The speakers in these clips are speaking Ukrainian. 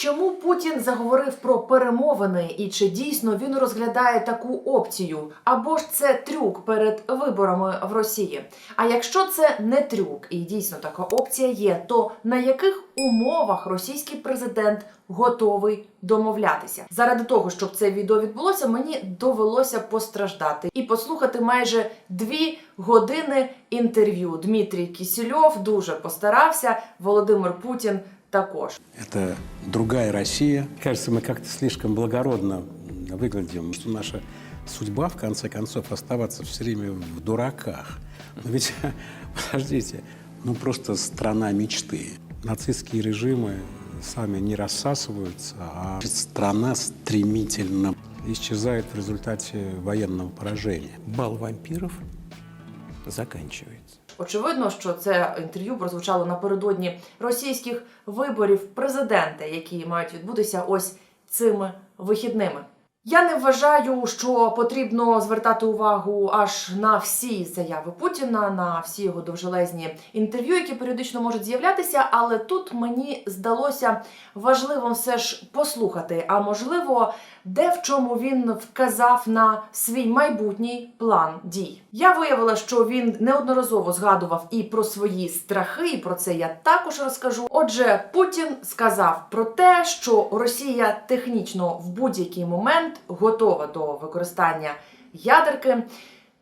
Чому Путін заговорив про перемовини і чи дійсно він розглядає таку опцію? Або ж це трюк перед виборами в Росії? А якщо це не трюк і дійсно така опція є, то на яких умовах російський президент готовий домовлятися? Заради того, щоб це відео відбулося, мені довелося постраждати і послухати майже дві години інтерв'ю. Дмитрій Кісільов дуже постарався. Володимир Путін також. Это другая Россия. Кажется, мы как-то слишком благородно выглядим, что наша судьба, в конце концов, оставаться все время в дураках. Но ведь, подождите, ну просто страна мечты. Нацистские режимы сами не рассасываются, а страна стремительно исчезает в результате военного поражения. Бал вампиров заканчивается. Очевидно, що це інтерв'ю прозвучало напередодні російських виборів президента, які мають відбутися ось цими вихідними. Я не вважаю, що потрібно звертати увагу аж на всі заяви Путіна, на всі його довжелезні інтерв'ю, які періодично можуть з'являтися. Але тут мені здалося важливим все ж послухати. А можливо, де в чому він вказав на свій майбутній план дій. Я виявила, що він неодноразово згадував і про свої страхи, і про це я також розкажу. Отже, Путін сказав про те, що Росія технічно в будь-який момент готова до використання ядерки.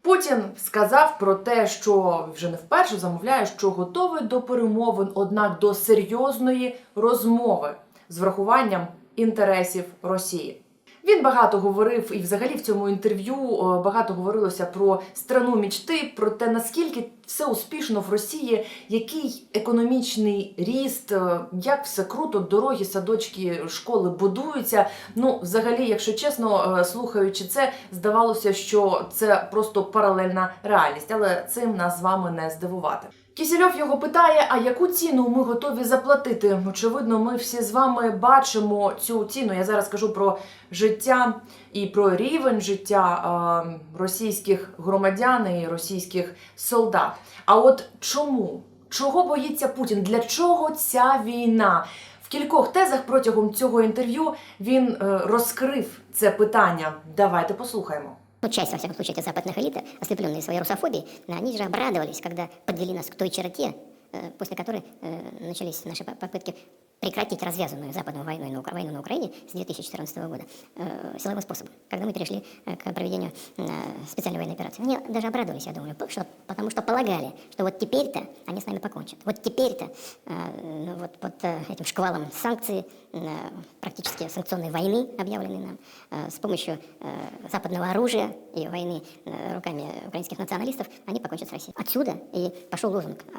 Путін сказав про те, що вже не вперше замовляє, що готовий до перемовин, однак до серйозної розмови з врахуванням інтересів Росії. Він багато говорив, і взагалі в цьому інтерв'ю е, багато говорилося про страну мічти, про те, наскільки все успішно в Росії, який економічний ріст, е, як все круто, дороги, садочки, школи будуються. Ну, взагалі, якщо чесно, е, слухаючи це, здавалося, що це просто паралельна реальність, але цим нас з вами не здивувати. Кісельов його питає: а яку ціну ми готові заплатити? Очевидно, ми всі з вами бачимо цю ціну. Я зараз кажу про життя і про рівень життя російських громадян і російських солдат. А от чому? Чого боїться Путін? Для чого ця війна? В кількох тезах протягом цього інтерв'ю він е, розкрив це питання. Давайте послухаємо Ну, часть, во всяком случае, этих западных элит, ослепленные своей русофобией, они же обрадовались, когда подвели нас к той черте, э, после которой э, начались наши по- попытки прекратить развязанную западную войну, на войну на Украине с 2014 года э, силовым способом, когда мы перешли э, к проведению э, специальной военной операции. Они даже обрадовались, я думаю, что- потому что полагали, что вот теперь-то они с нами покончат. Вот теперь-то э, ну, вот под э, этим шквалом санкций, э, практически санкционной войны, объявленной нам, э, с помощью э, западного оружия и войны э, руками украинских националистов, они покончат с Россией. Отсюда и пошел лозунг э,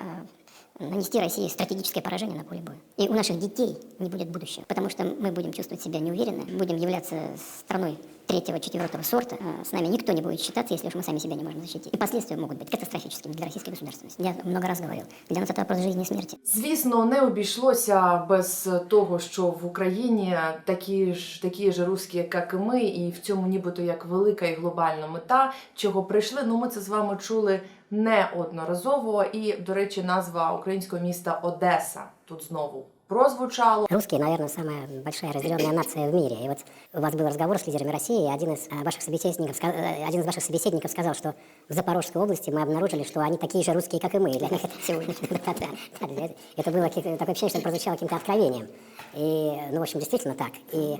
нанести России стратегическое поражение на поле боя. И у наших детей не будет будущего, потому что мы будем чувствовать себя неуверенно, будем являться страной третьего, четвертого сорта. Э, С нами никто не будет считаться, если уж мы сами себя не можем защитить. И последствия могут быть катастрофическими для российской государственности. Я много раз говорил, для нас это вопрос жизни и смерти. Звісно, не обійшлося без того, що в Україні такі ж такі ж русські, як і ми, і в цьому нібито як велика і глобальна мета, чого прийшли. Ну, ми це з вами чули неодноразово. І, до речі, назва українського міста Одеса тут знову прозвучало. Русские, наверное, самая большая разделенная нация в мире. И вот у вас был разговор с лидерами России, и один из э, ваших собеседников, ска- э, один из ваших собеседников сказал, что в Запорожской области мы обнаружили, что они такие же русские, как и мы. И Для них это сегодня. Да-да. Да, для это- Это было какие-то- такое ощущение, что это прозвучало каким-то откровением. И, ну, в общем, действительно так. И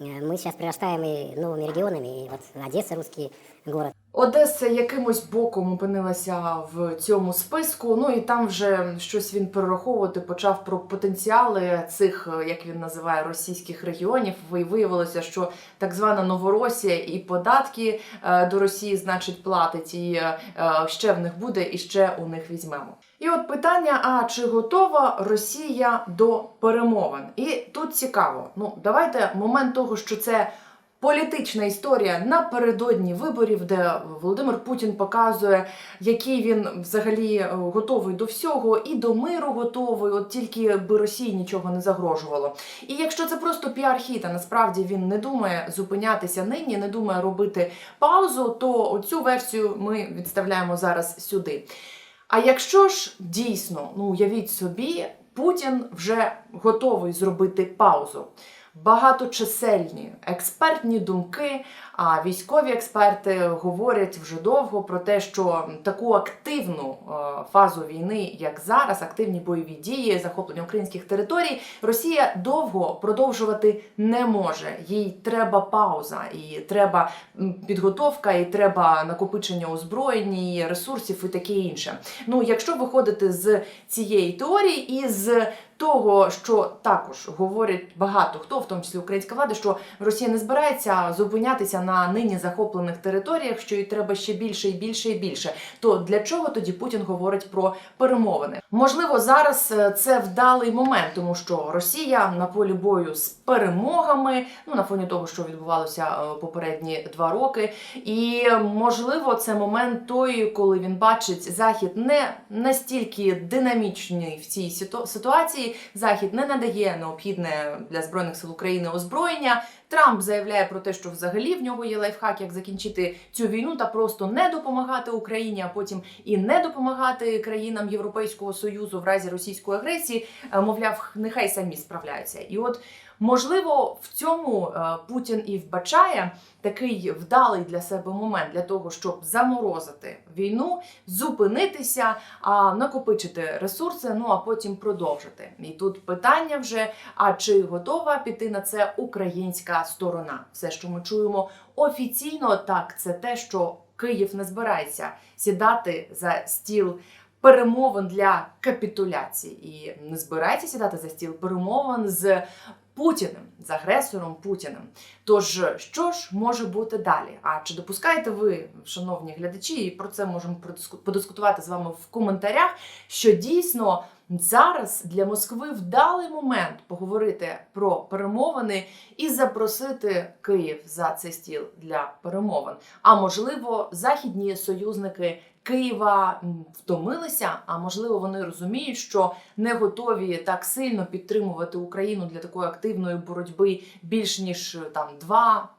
э, мы сейчас прирастаем и новыми регионами, и вот Одесса русский город. Одеса якимось боком опинилася в цьому списку. Ну і там вже щось він перераховувати почав про потенціали цих, е, як він називає, російських регіонів. І виявилося, що так звана Новоросія і податки е, до Росії, значить, платить, і е, ще в них буде, і ще у них візьмемо. І от питання: а чи готова Росія до перемовин? І тут цікаво. Ну давайте момент того, що це політична історія напередодні виборів, де Володимир Путін показує, який він взагалі е, готовий до всього, і до миру готовий, от тільки би Росії нічого не загрожувало. І якщо це просто піар-хіт, а насправді він не думає зупинятися нині, не думає робити паузу, то цю версію ми відставляємо зараз сюди. А якщо ж дійсно, ну уявіть собі, Путін вже готовий зробити паузу. Багаточисельні експертні думки, а військові експерти говорять вже довго про те, що таку активну е, фазу війни, як зараз, активні бойові дії, захоплення українських територій, Росія довго продовжувати не може. Їй треба пауза, і треба підготовка, і треба накопичення озброєння, і ресурсів і таке інше. Ну, якщо виходити з цієї теорії і з того, що також говорять багато хто, в тому числі українська влада, що Росія не збирається зупинятися на нині захоплених територіях, що їй треба ще більше і більше і більше. То для чого тоді Путін говорить про перемовини? Можливо, зараз е, це вдалий момент, тому що Росія на полі бою з перемогами, ну на фоні того, що відбувалося е, попередні два роки, і можливо, це момент той, коли він бачить захід не настільки динамічний в цій ситу- Захід не надає необхідне для збройних сил України озброєння. Трамп заявляє про те, що взагалі в нього є лайфхак, як закінчити цю війну та просто не допомагати Україні, а потім і не допомагати країнам Європейського союзу в разі російської агресії. Е, Мовляв, нехай самі справляються. І от можливо в цьому е, Путін і вбачає такий вдалий для себе момент для того, щоб заморозити війну, зупинитися, накопичити ресурси, ну а потім продовжити. І тут питання вже: а чи готова піти на це українська сторона? Все, що ми чуємо офіційно, так це те, що Київ не збирається сідати за стіл. Перемовин для капітуляції і не збирається сідати за стіл перемовин з Путіним, з агресором Путіним. Тож, що ж може бути далі? А чи допускаєте ви, шановні глядачі, і про це можемо подискутувати з вами в коментарях, що дійсно зараз для Москви вдалий момент поговорити про перемовини і запросити Київ за цей стіл для перемовин? А можливо, західні союзники Києва втомилися, а можливо, вони розуміють, що не готові так сильно підтримувати Україну для такої активної боротьби більш ніж е, там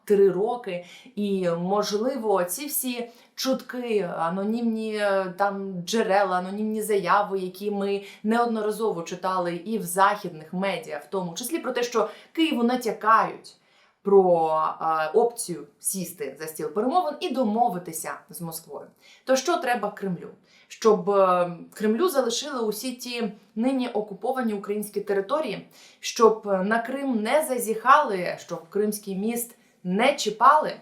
2-3 роки. І можливо, ці всі чутки, анонімні е, там джерела, анонімні заяви, які ми неодноразово читали і в західних медіа, в тому числі про те, що Києву натякають. Про е, опцію сісти за стіл перемовин і домовитися з Москвою. То що треба Кремлю? Щоб е, Кремлю залишили усі ті нині окуповані українські території, щоб е, на Крим не зазіхали, щоб Кримський міст не чіпали,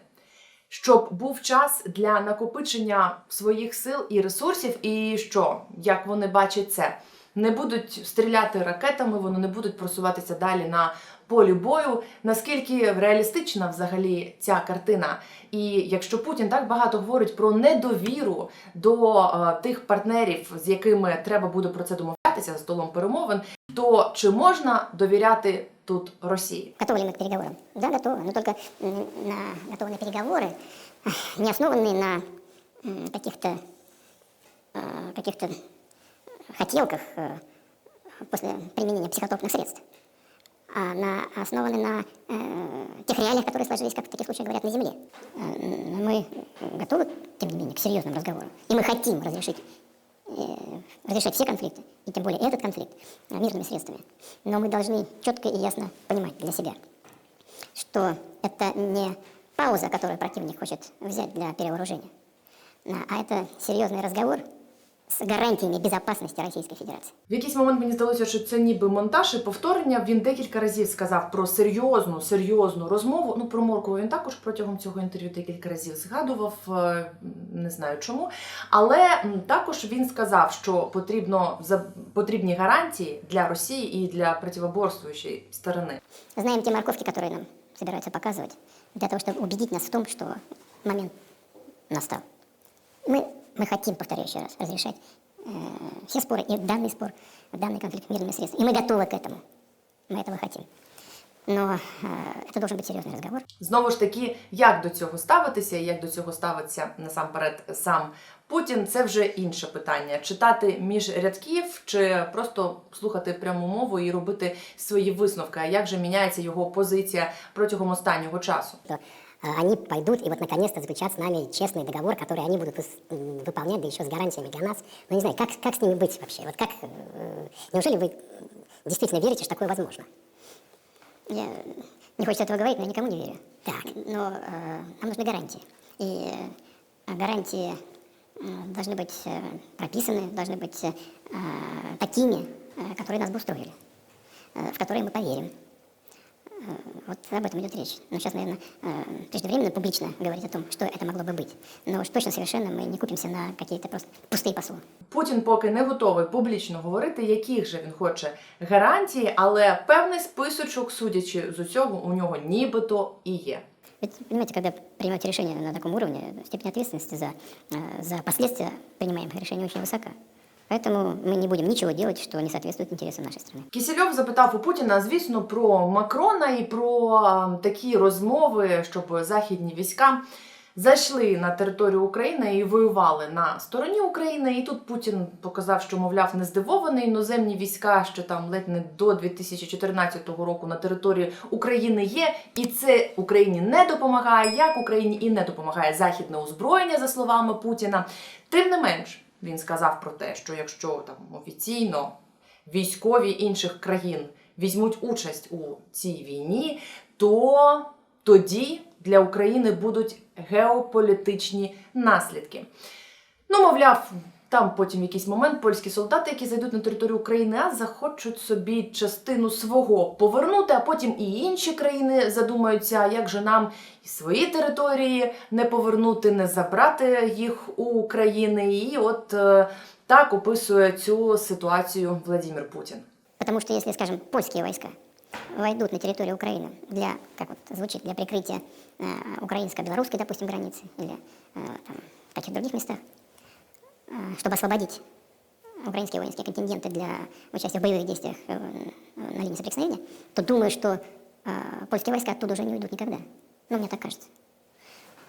щоб був час для накопичення своїх сил і ресурсів, і що, як вони бачать це, не будуть стріляти ракетами, вони не будуть просуватися далі на полі бою. Наскільки реалістична взагалі ця картина? І якщо Путін так багато говорить про недовіру до е, тих партнерів, з якими треба буде про це домовлятися за столом перемовин, то чи можна довіряти тут Росії? Готовы ли мы к переговорам? Да, готовы. Но только м, на, готовы на переговоры, не основанные на м, каких-то э, каких-то хотелках э, после применения психотропных средств, а На, основаны на э, тех реалиях, которые сложились, как в таких случаях говорят, на Земле. Э, Мы готовы, тем не менее, к серьезным разговорам. И мы хотим разрешить э, разрешать все конфликты, и тем более этот конфликт, э, мирными средствами. Но мы должны четко и ясно понимать для себя, что это не пауза, которую противник хочет взять для перевооружения, а а это серьезный разговор с гарантиями безопасности Российской Федерации. В якийсь момент мені здалося, що це ніби монтаж і повторення. Він декілька разів сказав про серйозну, серйозну розмову. Ну про Моркву він також протягом цього інтерв'ю декілька разів згадував, е, не знаю чому. Але м, також він сказав, що потрібно за потрібні гарантії для Росії і для противоборствуючої сторони. Знаем те морковки, которые нам собираются показывать, для того, чтобы убедить нас в том, что момент настал. Мы, мы хотим, повторяю еще раз, разрешать э, все споры, и данный спор, данный конфликт мирными средствами. И мы готовы к этому. Мы этого хотим. Но э, это должен быть серьезный разговор. Знову ж таки, як до цього ставитися, і як до цього ставиться насамперед сам Путін, це вже інше питання. Читати між рядків чи просто слухати пряму мову і робити свої висновки. А як же міняється його позиція протягом останнього часу? Э, они пойдут и вот наконец-то заключат с нами честный договор, который они будут выполнять, да еще с гарантиями для нас. Ну, не знаю, как, как с ними быть вообще? Вот как, неужели вы действительно верите, что такое возможно? Я не хочется этого говорить, но я никому не верю. Так, но э, нам нужны гарантии. И э, гарантии э, должны быть э, прописаны, должны быть э, такими, э, которые нас бы устроили, э, в которые мы поверим. Э, Вот об этом идет речь. Но сейчас, наверное, э, преждевременно публично говорить о том, что это могло бы быть. Но уж точно совершенно мы не купимся на какие-то просто пустые посулы. Путін поки не готовий публічно говорити, яких же він хоче гарантій, але певний списочок, судячи з усього, у нього нібито і є. Ведь, понимаете, когда принимаете решение на таком уровне, степень ответственности за, э, за последствия принимаемых решений очень высока. Поэтому мы не будем ничего делать, что не соответствует интересам нашей страны. Кісельов запитав у Путіна, звісно, про Макрона і про а, такі розмови, щоб західні війська зайшли на територію України і воювали на стороні України. І тут Путін показав, що мовляв не здивований. Іноземні війська, що там ледь не до 2014 року на території України є, і це Україні не допомагає. Як Україні і не допомагає західне озброєння, за словами Путіна. Тим не менш, він сказав про те, що якщо там офіційно військові інших країн візьмуть участь у цій війні, то тоді для України будуть геополітичні наслідки. Ну, мовляв, там потім в якийсь момент польські солдати, які зайдуть на територію України, а захочуть собі частину свого повернути, а потім і інші країни задумаються, як же нам і свої території не повернути, не забрати їх у України. І от е, так описує цю ситуацію Владимир Путін. Потому что если, скажем, польские войска войдут на территорию Украины для, как вот звучит, для прикрытия э, украинско-белорусской, допустим, границы или э, там, в каких других местах, э, чтобы освободить украинские воинские контингенты для участия в боевых действиях э, на линии соприкосновения, то думаю, что э, польские войска оттуда уже не уйдут никогда. Ну, мне так кажется.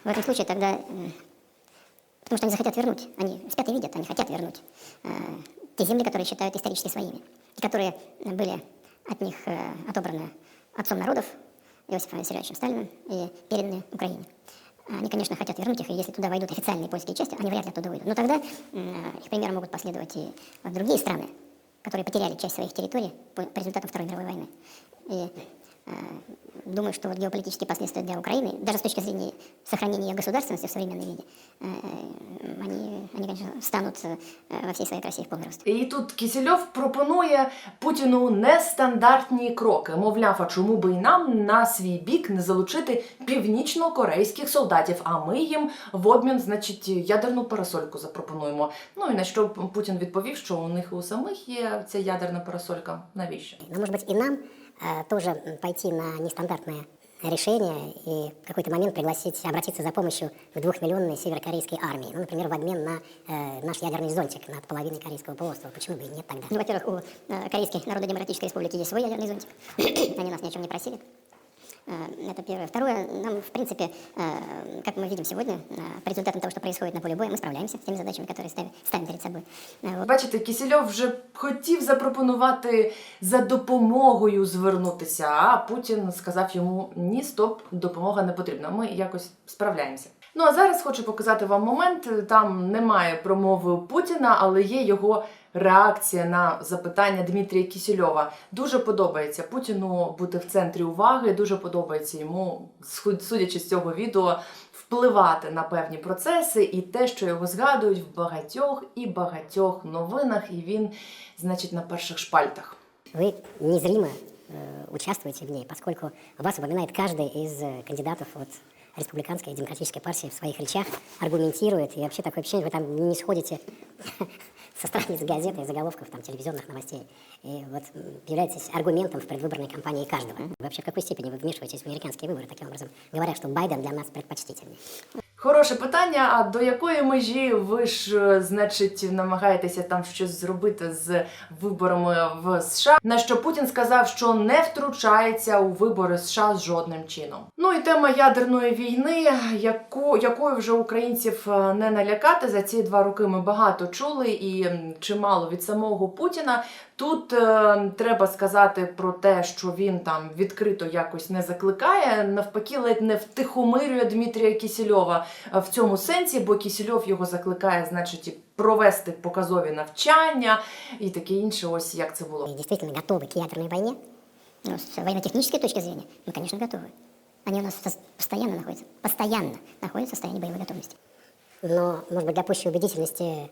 В этом случае тогда Потому что они захотят вернуть. Они спят и видят, они хотят вернуть э, те земли, которые считают исторически своими. И которые были от них э, отобраны отцом народов, Иосифом Виссарионовичем Сталиным, и переданы Украине. Они, конечно, хотят вернуть их, и если туда войдут официальные польские части, они вряд ли оттуда выйдут. Но тогда э, их примером могут последовать и вот другие страны, которые потеряли часть своих территорий по, по результатам Второй мировой войны. И э, думаю, что вот геополитические последствия для Украины, даже с точки зрения сохранения ее государственности в современном виде, э, они, они, конечно, станут э, во всей своей красе и в полный рост. І тут Кісельов пропонує Путіну нестандартні кроки. Мовляв, а чому би і нам на свій бік не залучити північно-корейських солдатів? А ми їм в обмін, значить, ядерну парасольку запропонуємо. Ну і на що Путін відповів, що у них у самих є ця ядерна парасолька. Навіщо? Но, может быть, и нам э, тоже м, пойти на нестандартное решение и в какой-то момент пригласить, обратиться за помощью к двухмиллионной северокорейской армии. Ну, например, в обмен на э, наш ядерный зонтик над половиной Корейского полуострова. Почему бы и нет тогда? Ну, во-первых, у э, Корейской Народно-Демократической Республики есть свой ядерный зонтик. Они нас ни о чем не просили. Э, Это первое. Второе, нам, в принципе, э, как мы видим сегодня, э, по результатам того, что происходит на поле боя, мы справляемся с теми задачами, которые ставим, ставим перед собой. Э, вот. Бачите, Кісельов вже хотів запропонувати за допомогою звернутися, а Путін сказав йому: ні, стоп, допомога не потрібна. Ми якось справляємося. Ну а зараз хочу показати вам момент. Там немає промови Путіна, але є його реакція на запитання Дмитрія Кісельова. Дуже подобається Путіну бути в центрі уваги. Дуже подобається йому, схуд- судячи з цього відео, впливати на певні процеси і те, що його згадують в багатьох і багатьох новинах, і він, значить, на перших шпальтах. Вы незримо э, участвуете в ней, поскольку вас упоминает каждый из э, кандидатов от республиканской и демократической партии в своих речах, аргументирует, и вообще такое ощущение, вы там не сходите со страниц газеты и заголовков там, телевизионных новостей. И вот м, являетесь аргументом в предвыборной кампании каждого. Вообще в какой степени вы вмешиваетесь в американские выборы таким образом, говоря, что Байден для нас предпочтительнее? Хороше питання. А до якої межі ви ж, е, значить, намагаєтеся там щось зробити з виборами в США? На що Путін сказав, що не втручається у вибори США жодним чином. Ну і тема ядерної війни, яку якою вже українців е, не налякати за ці два роки. Ми багато чули і чимало від самого Путіна. Тут е, треба сказати про те, що він там відкрито якось не закликає, навпаки, ледь не втихомирює Дмитрія Кісельова е, в цьому сенсі, бо Кісельов його закликає, значить, і провести показові навчання і таке інше. Ось як це було. И действительно готовы к ядерной войне, ну, с военно-технической точки зрения, мы, конечно, готовы. Они у нас пос- постоянно находятся, постоянно находятся в состоянии боевой готовности. Но, может быть, для пущей убедительности э,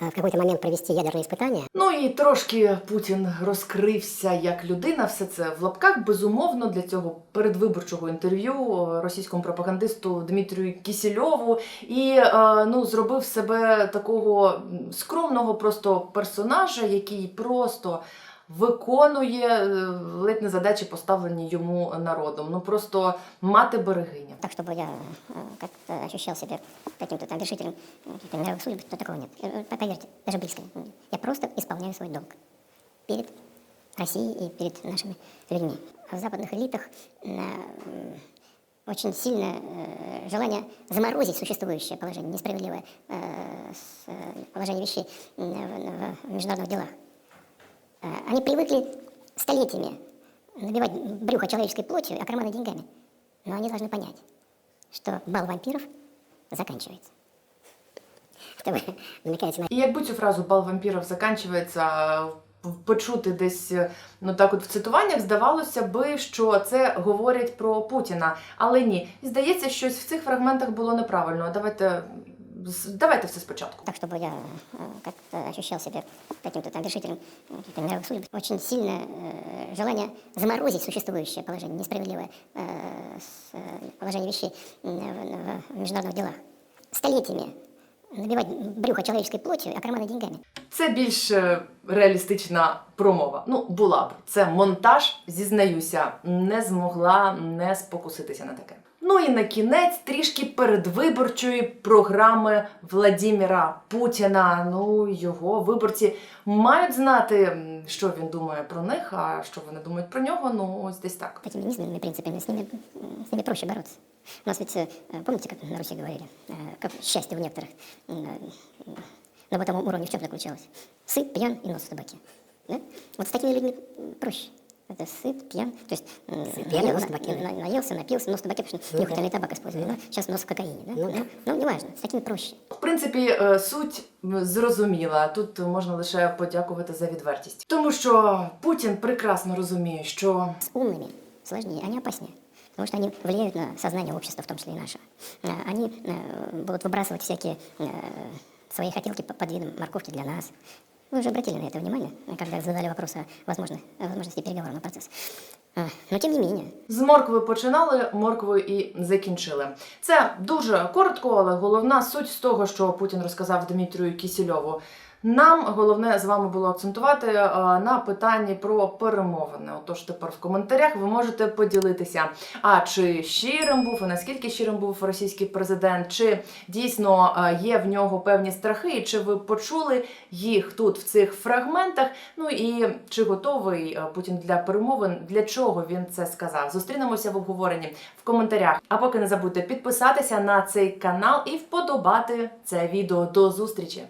в какой-то момент провести ядерне испытания, Ну і трошки Путін розкрився як людина. Все це в лапках. Безумовно, для цього передвиборчого інтерв'ю е, російському пропагандисту Дмитрію Кісільову і е, ну зробив себе такого скромного просто персонажа, який просто Виконує е, ледь не задачі, поставлені йому народом. Ну просто мати берегиня. так, чтобы я э, как-то ощущал себя каким-то там вершителем э, каких-то мировых судеб, то такого нет. Э, э, Поверьте, даже близко. нет. Я просто исполняю свой долг перед Россией и перед нашими людьми. А в западных элитах э, м, очень сильное э, желание заморозить существующее положение, несправедливое э, с, э, положение вещей м, в, в международных делах. Э, Они привыкли столетиями набивать брюхо человеческой плотью, а карманы деньгами. Но они должны понять, что бал вампиров заканчивается. Это вы намекаете на І якби цю фразу бал вампірів заканчується в- почути десь е, ну так от в цитуваннях, здавалося би, що це говорять про Путіна. Але ні, І здається, щось в цих фрагментах було неправильно. Давайте з- давайте все спочатку. так, чтобы я э, как-то ощущал себя каким-то там вершителем э, каких-то мировых судеб. Очень сильное э, желание заморозить существующее положение, несправедливое э, с, э, положение вещей м, в, в международных делах. Столетиями набивать брюхо человеческой плотью, а карманы деньгами. Це більш е, реалістична промова. Ну, була б. Це монтаж, зізнаюся, не змогла не спокуситися на таке. Ну і на кінець трішки передвиборчої програми Владіміра Путіна. Ну, його виборці мають знати, м, що він думає про них, а що вони думають про нього. Ну, ось десь так. Этими низменными принципами, с ними, м, с ними проще бороться. У нас ведь, э, помните, как на Руси говорили, э, как счастье у некоторых м, э, на бытовом уровне в чем заключалось? Сыт, пьян и нос в табаке. Да? Вот с такими людьми м, проще. Это сыт, пьян, то есть м, пьян и наел- нос в табаке, на- наелся, напился, нос в табаке, потому что нюхательный табак использовали, да? сейчас нос в кокаине. Да? Ну да. Ну, ну, неважно, с такими проще. В принципі, е, суть м, зрозуміла. Тут можна лише подякувати за відвертість, тому що Путін прекрасно розуміє, що С умными сложнее, они опаснее. Потому что они влияют на сознание общества, в том числе и нашего. Э, Они э, будут выбрасывать всякие э, свои хотелки по- под видом морковки для нас. Вы уже обратили на это внимание, э, когда задали вопрос о возможных, о возможности переговорного процесса. А, Но тем не менее, З моркви починали, морквою і закінчили. Це дуже коротко, але головна суть з того, що Путін розказав Дмитрію Кісільову. Нам головне з вами було акцентувати е, на питанні про перемовини. Отож, тепер в коментарях ви можете поділитися, а чи щирим був і наскільки щирим був російський президент, чи дійсно е, є в нього певні страхи, і чи ви почули їх тут в цих фрагментах? Ну і чи готовий е, Путін для перемовин? Для чого він це сказав? Зустрінемося в обговоренні в коментарях. А поки не забудьте підписатися на цей канал і вподобати це відео. До зустрічі!